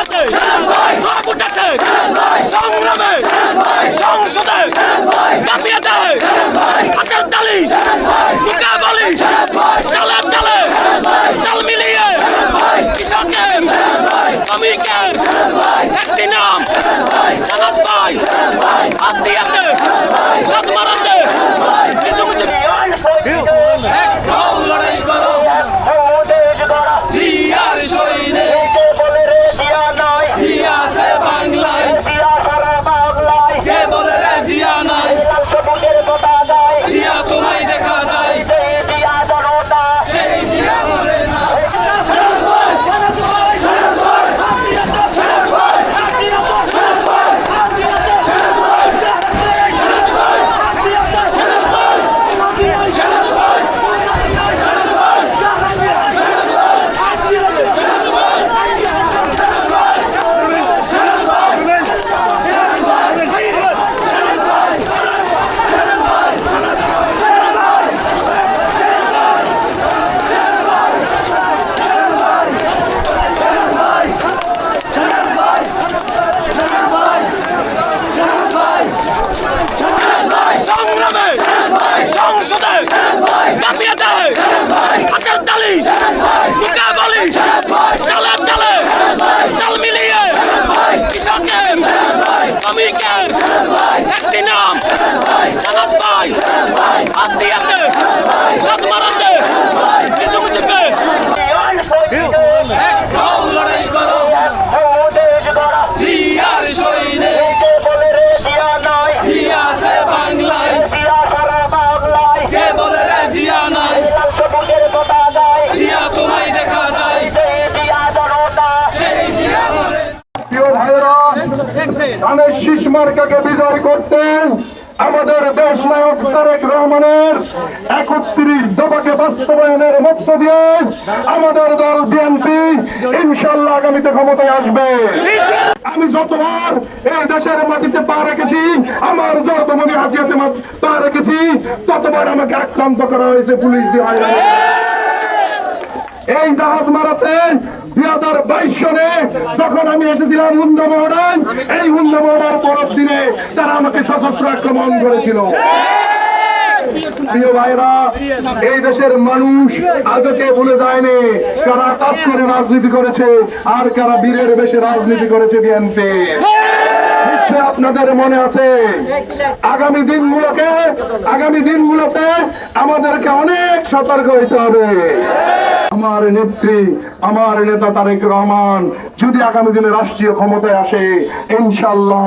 হাতিয়াতে দরপুটাতে সংগ্রামে। সংসদে। দেয় হাতের তালি। বুকে বলি। তালে তালে। তাল মিলিয়ে। কৃষকের, শ্রমিকের একটি নাম সানাত ভাই হাতিয়াতে রাজমারাতে লড়াই করো জিয়ার সৈনে জিয়া সে বাংলায় কে বলে রে জিয়া নাই জিয়া তোমায় দেখা যায় সেই জিয়া বলে না সংগ্রামে সংসদে কাঁপিয়ে দেয় হাতের তালি বুকে বলি তালে তালে তাল মিলিয়ে কৃষকের শ্রমিকের একটি নাম সানাত ভাই হাতিয়াতে ধানের শীষ মার্কাকে বিজয় করতেন আমাদের দেশ নায়ক তারেক রহমানের একত্রিশ দফাকে বাস্তবায়নের মধ্য দিয়ে আমাদের দল বিএনপি ইনশাল্লাহ আগামীতে ক্ষমতায় আসবে। আমি যতবার এই দেশের মাটিতে পা রেখেছি, আমার জন্মভূমি হাতিয়াতে পা রেখেছি, ততবার আমাকে আক্রান্ত করা হয়েছে পুলিশ দিয়ে। এই জাহাজ মারাতে দুই হাজার বাইশ সনে যখন আমি এসেছিলাম হুন্দা মহড়ায় এই হুন্দা মহড়ার পরের দিনে তারা আমাকে সশস্ত্র আক্রমণ করেছিল। প্রিয় ভাইরা এই দেশের মানুষ আজকে ভুলে যায়নি কারা তাপ করে রাজনীতি করেছে আর কারা বীরের বেশে রাজনীতি করেছে বিএনপি নিশ্চয় আপনাদের মনে আছে, আগামী দিনগুলোকে, আগামী দিনগুলোতে আমাদেরকে অনেক সতর্ক হইতে হবে। আমার নেত্রী, আমার নেতা তারেক রহমান, যদি আগামী দিনে রাষ্ট্রীয় ক্ষমতায় আসে ইনশাল্লাহ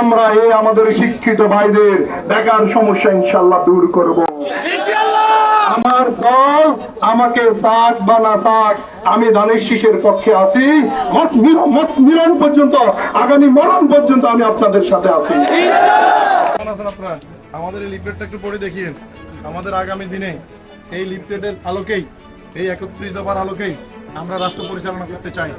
আমরা এই আমাদের শিক্ষিত ভাইদের বেকার সমস্যা ইনশাল্লাহ দূর করব। আমার দল আমাকে সাক বা না সাক, আমি ধানের শীষের পক্ষে আছি। মিলন পর্যন্ত, আগামী মরণ পর্যন্ত আমি আপনাদের সাথে আছি। আমাদের এই লিফলেটটা একটু পড়ে দেখিয়ে আমাদের আগামী দিনে এই লিফলেটের আলোকেই এই একত্রিশ দফার আলোকেই আমরা রাষ্ট্র পরিচালনা করতে চাই।